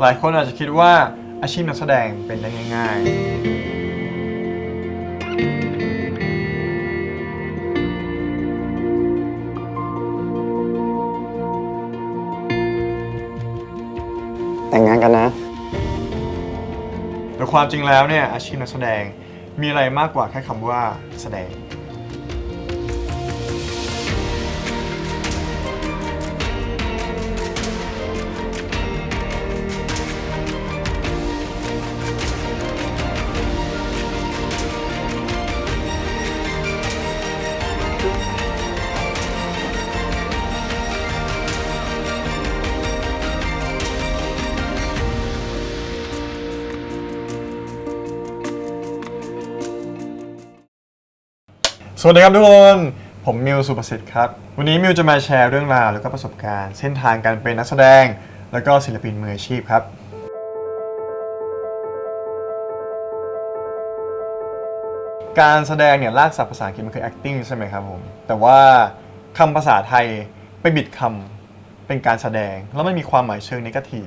หลายคนอาจจะคิดว่าอาชีพนักแสดงเป็นได้ง่าย แต่งงานกันนะ ๆ แต่ความจริงแล้วเนี่ยอาชีพนักแสดงมีอะไรมากกว่าแค่คำว่าแสดง สวัสดีครับทุกคน ผมมิวสุประสิทธิ์ครับ วันนี้มิวจะมาแชร์เรื่องราวแล้วก็ประสบการณ์เส้นทางการเป็นนักแสดง แล้วก็ศิลปินมืออาชีพครับ การแสดงเนี่ยลากศัพท์ภาษาอังกฤษมันคือ acting ใช่ไหมครับผม แต่ว่าคำภาษาไทยไปบิดคำเป็นการแสดง แล้วไมันมีความหมายเชิงนกทีฟ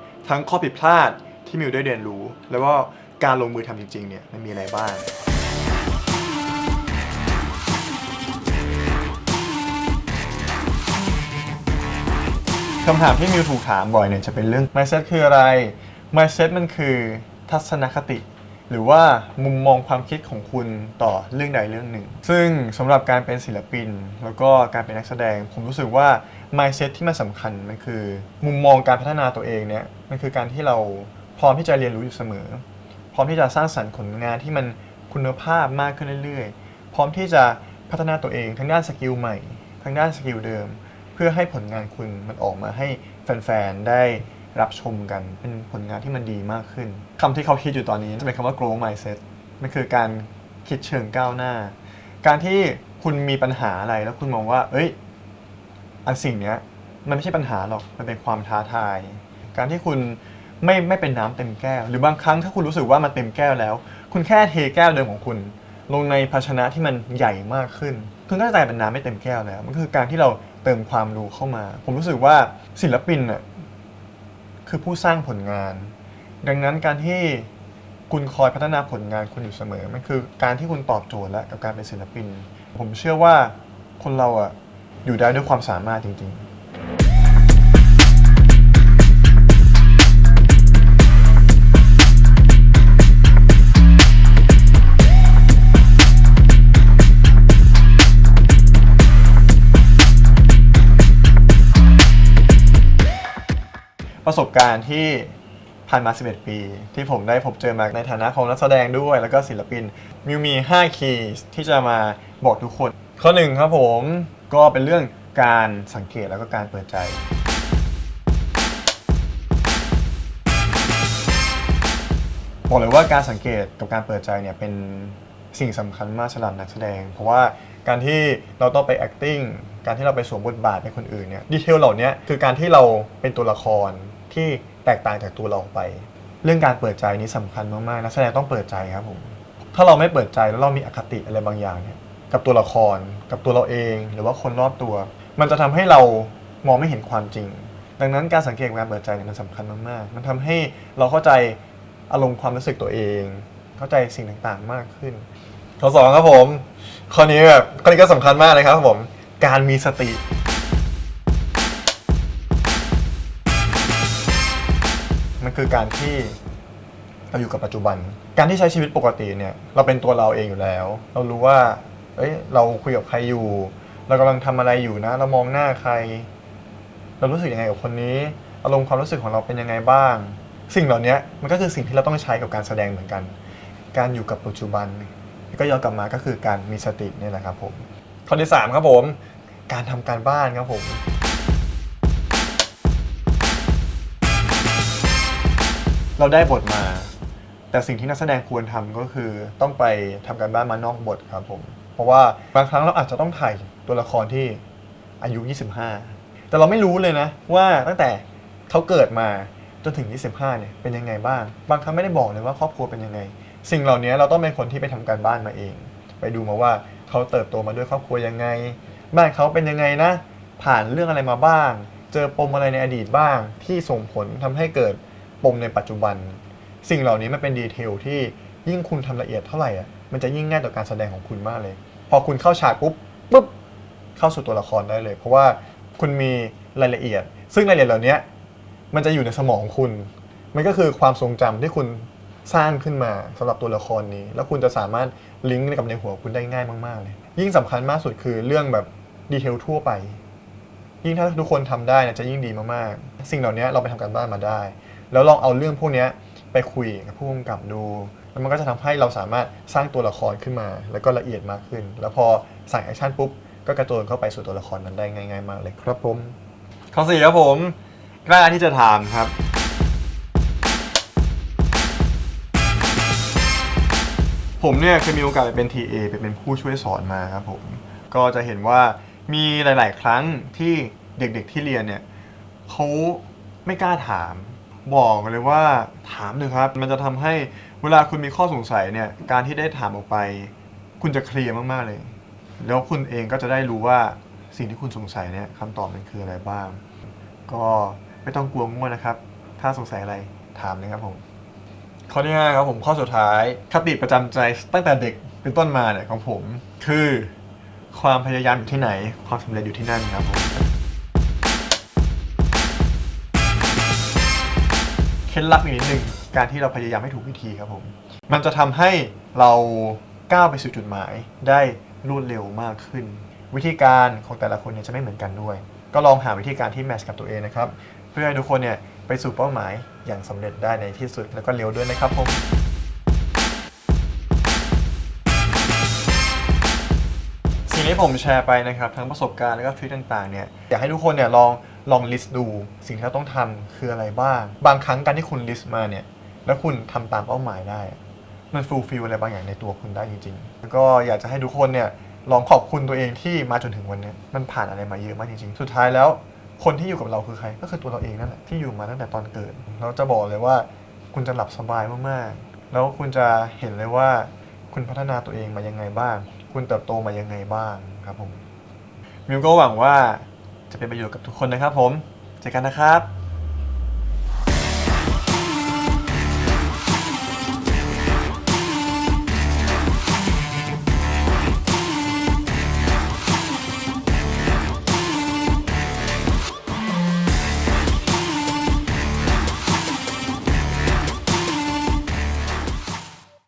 ทั้งข้อผิดพลาดที่มิวได้เรียนรู้ แล้วก็การลงมือทำจริงๆเนี่ยมันมีอะไรบ้าง คำถามที่มิวถูกถามบ่อยเนี่ยจะเป็นเรื่อง mindset คืออะไร mindset มันคือทัศนคติ หรือว่ามุมมองความคิดของคุณต่อเรื่องใดเรื่องหนึ่ง ซึ่งสำหรับการเป็นศิลปิน แล้วก็การเป็นนักแสดง ผมรู้สึกว่า mindset ที่มันสำคัญมันคือ มุมมองการพัฒนาตัวเองเนี่ยมันคือการที่เราพร้อมที่จะเรียนรู้อยู่เสมอ พร้อมที่จะสร้างสรรค์ผลงานที่มันคุณภาพมากขึ้นเรื่อยๆ พร้อมที่จะพัฒนาตัวเองทั้งด้านสกิลใหม่ทั้งด้านสกิลเดิม เพื่อให้ผลงานคุณมันออกมาให้แฟนๆได้รับชมกันเป็นผลงานที่มันดีมากขึ้นคำที่เขาคิดอยู่ตอนนี้จะเป็นคำว่า growth mindset มันคือการคิดเชิงก้าวหน้า การที่คุณมีปัญหาอะไรแล้วคุณมองว่า เอ้ย อันสิ่งเนี้ยมันไม่ใช่ปัญหาหรอกมันเป็นความท้าทาย การที่คุณไม่ไม่เป็นน้ำเต็มแก้ว หรือบางครั้งถ้าคุณรู้สึกว่ามันเต็มแก้วแล้ว คุณแค่เทแก้วเดิมของคุณ ลงในภาชนะที่มันใหญ่มากขึ้นคุณก็จะกลายเป็นน้ำไม่เต็มแก้วแล้ว มันคือการที่เราเติมความรู้เข้ามา ผมรู้สึกว่าศิลปินน่ะคือผู้สร้างผลงาน ดังนั้นการที่คุณคอยพัฒนาผลงานคุณอยู่เสมอ มันคือการที่คุณตอบโจทย์แล้วกับการเป็นศิลปิน ผมเชื่อว่าคนเราอะ อยู่ได้ด้วยความสามารถจริง ๆ ประสบการณ์ที่ผ่านมา 11 ปี ที่ผมได้พบเจอมาในฐานะของนักแสดงด้วย แล้วก็ศิลปินมิวมี 5 คีย์ที่จะมาบอกทุกคน ข้อหนึ่งครับผม ก็เป็นเรื่องการสังเกตแล้วก็การเปิดใจ บอกเลยว่าการสังเกตกับการเปิดใจเนี่ยเป็นสิ่งสำคัญมากสำหรับนักแสดง เพราะว่าการที่เราต้องไป acting การที่เราไปสวมบทบาทเป็นคนอื่นเนี่ยดีเทลเหล่านี้คือการที่เราเป็นตัวละครที่แตกต่างจากตัวเราออกไป เรื่องการเปิดใจนี้สำคัญมากๆนักแสดงต้องเปิดใจครับผมถ้าเราไม่เปิดใจแล้วเรามีอคติอะไรบางอย่างเนี่ย กับตัวละคร กับตัวเราเอง หรือว่าคนรอบตัว มันจะทำให้เรามองไม่เห็นความจริง ดังนั้นการสังเกตกับการเปิดใจเนี่ยมันสำคัญมากๆ มันทำให้เราเข้าใจอารมณ์ความรู้สึกตัวเอง เข้าใจสิ่งต่างๆมากขึ้น ข้อสองครับผม ข้อนี้แบบข้อนี้ก็สำคัญมากเลยครับผม การมีสติ มันคือการที่เราอยู่กับปัจจุบัน การที่ใช้ชีวิตปกติเนี่ย เราเป็นตัวเราเองอยู่แล้ว เรารู้ว่า เอ้ย เราคุยกับใครอยู่ เรากำลังทำอะไรอยู่นะ เรามองหน้าใคร เรารู้สึกยังไงกับคนนี้ อารมณ์ความรู้สึกของเราเป็นยังไงบ้าง สิ่งเหล่านี้มันก็คือสิ่งที่เราต้องใช้กับการแสดงเหมือนกัน การอยู่กับปัจจุบัน ก็ย้อนกลับมาก็คือการมีสตินี่แหละครับผมข้อที่3ครับผม การทำการบ้านครับผม เราได้บทมา แต่สิ่งที่นักแสดงควรทำก็คือต้องไปทำการบ้านมานอกบทครับผม ราะว่าบางครั้งเราอาจจะต้องถ่ายตัวละครที่อายุ 25 แต่เราไม่รู้เลยนะ ว่าตั้งแต่เขาเกิดมาจนถึง 25 เนี่ยเป็นยังไงบ้าง บางครั้งไม่ได้บอกเลยว่าครอบครัวเป็นยังไง สิ่งเหล่านี้เราต้องเป็นคนที่ไปทำการบ้านมาเอง ไปดูมาว่าเขาเติบโตมาด้วยครอบครัวยังไง บ้านเขาเป็นยังไงนะ ผ่านเรื่องอะไรมาบ้าง เจอปมอะไรในอดีตบ้าง ที่ส่งผลทำให้เกิดปมในปัจจุบัน สิ่งเหล่านี้มันเป็นดีเทลที่ยิ่งคุณทำละเอียดเท่าไหร่อะมันจะยิ่งง่ายต่อการแสดงของคุณมากเลย พอคุณเข้าฉากปุ๊บปุ๊บเข้าสู่ตัวละครได้เลย เพราะว่าคุณมีรายละเอียด ซึ่งรายละเอียดเหล่านี้มันจะอยู่ในสมองคุณ มันก็คือความทรงจำที่คุณสร้างขึ้นมาสำหรับตัวละครนี้ แล้วคุณจะสามารถลิงก์กับในหัวคุณได้ง่ายมากๆเลย ยิ่งสำคัญมากสุดคือเรื่องแบบดีเทลทั่วไป ยิ่งถ้าทุกคนทำได้นี่ยจะยิ่งดีมากๆ สิ่งเหล่านี้เราไปทำการบ้านมาได้ แล้วลองเอาเรื่องพวกนี้ไปคุยกับผู้กำกับดู แล้วมันก็จะทำให้เราสามารถสร้างตัวละครขึ้นมา แล้วก็ละเอียดมากขึ้น แล้วพอสั่งแอคชั่นปุ๊บก็กระโจนเข้าไปสู่ตัวละครนั้นได้ง่ายๆมากเลยครับผมข้อสี่ครับผมกล้าที่จะถามครับ ผมเนี่ยเคยมีโอกาสไปเป็น TA ไปเป็นผู้ช่วยสอนมาครับผมก็จะเห็นว่ามีหลาย ๆ ครั้งที่เด็กๆที่เรียนเนี่ยเขาไม่กล้าถาม บอกเลยว่าถามเลยครับ มันจะทำให้เวลาคุณมีข้อสงสัยเนี่ย การที่ได้ถามออกไป คุณจะเคลียร์มากๆเลย แล้วคุณเองก็จะได้รู้ว่าสิ่งที่คุณสงสัยเนี่ยคำตอบมันคืออะไรบ้าง ก็ไม่ต้องกลัวมั่วนะครับ ถ้าสงสัยอะไรถามเลยครับผม ข้อที่5ครับผมข้อสุดท้ายคติประจำใจตั้งแต่เด็กเป็นต้นมาเนี่ยของผม คือความพยายามอยู่ที่ไหน ความสำเร็จอยู่ที่นั่นครับผม เคล็ดลับอีกนิดหนึ่งการที่เราพยายามให้ถูกวิธีครับผม มันจะทำให้เราก้าวไปสู่จุดหมายได้รวดเร็วมากขึ้น วิธีการของแต่ละคนเนี่ยจะไม่เหมือนกันด้วย ก็ลองหาวิธีการที่แมทช์กับตัวเองนะครับ เพื่อให้ทุกคนเนี่ยไปสู่เป้าหมายอย่างสำเร็จได้ในที่สุดแล้วก็เร็วด้วยนะครับผมสิ่งที่ผมแชร์ไปนะครับทั้งประสบการณ์แล้วก็ทริคต่างๆเนี่ยอยากให้ทุกคนเนี่ยลอง ลองลิสต์ดูสิ่งที่เราต้องทำคืออะไรบ้าง บางครั้งการที่คุณลิสต์มาเนี่ย แล้วคุณทำตามเป้าหมายได้ มันฟูลฟิลอะไรบางอย่างในตัวคุณได้จริงๆแล้วก็อยากจะให้ทุกคนเนี่ยลองขอบคุณตัวเองที่มาจนถึงวันนี้มันผ่านอะไรมาเยอะมากจริงๆ สุดท้ายแล้ว คนที่อยู่กับเราคือใคร ก็คือตัวเราเองนั่นแหละที่อยู่มาตั้งแต่ตอนเกิด เราจะบอกเลยว่าคุณจะหลับสบายมากๆ แล้วคุณจะเห็นเลยว่า คุณพัฒนาตัวเองมายังไงบ้าง คุณเติบโตมายังไงบ้างครับผมมิวก็หวังว่า จะเป็นประโยชน์กับทุกคนนะครับผม เจอกันนะครับ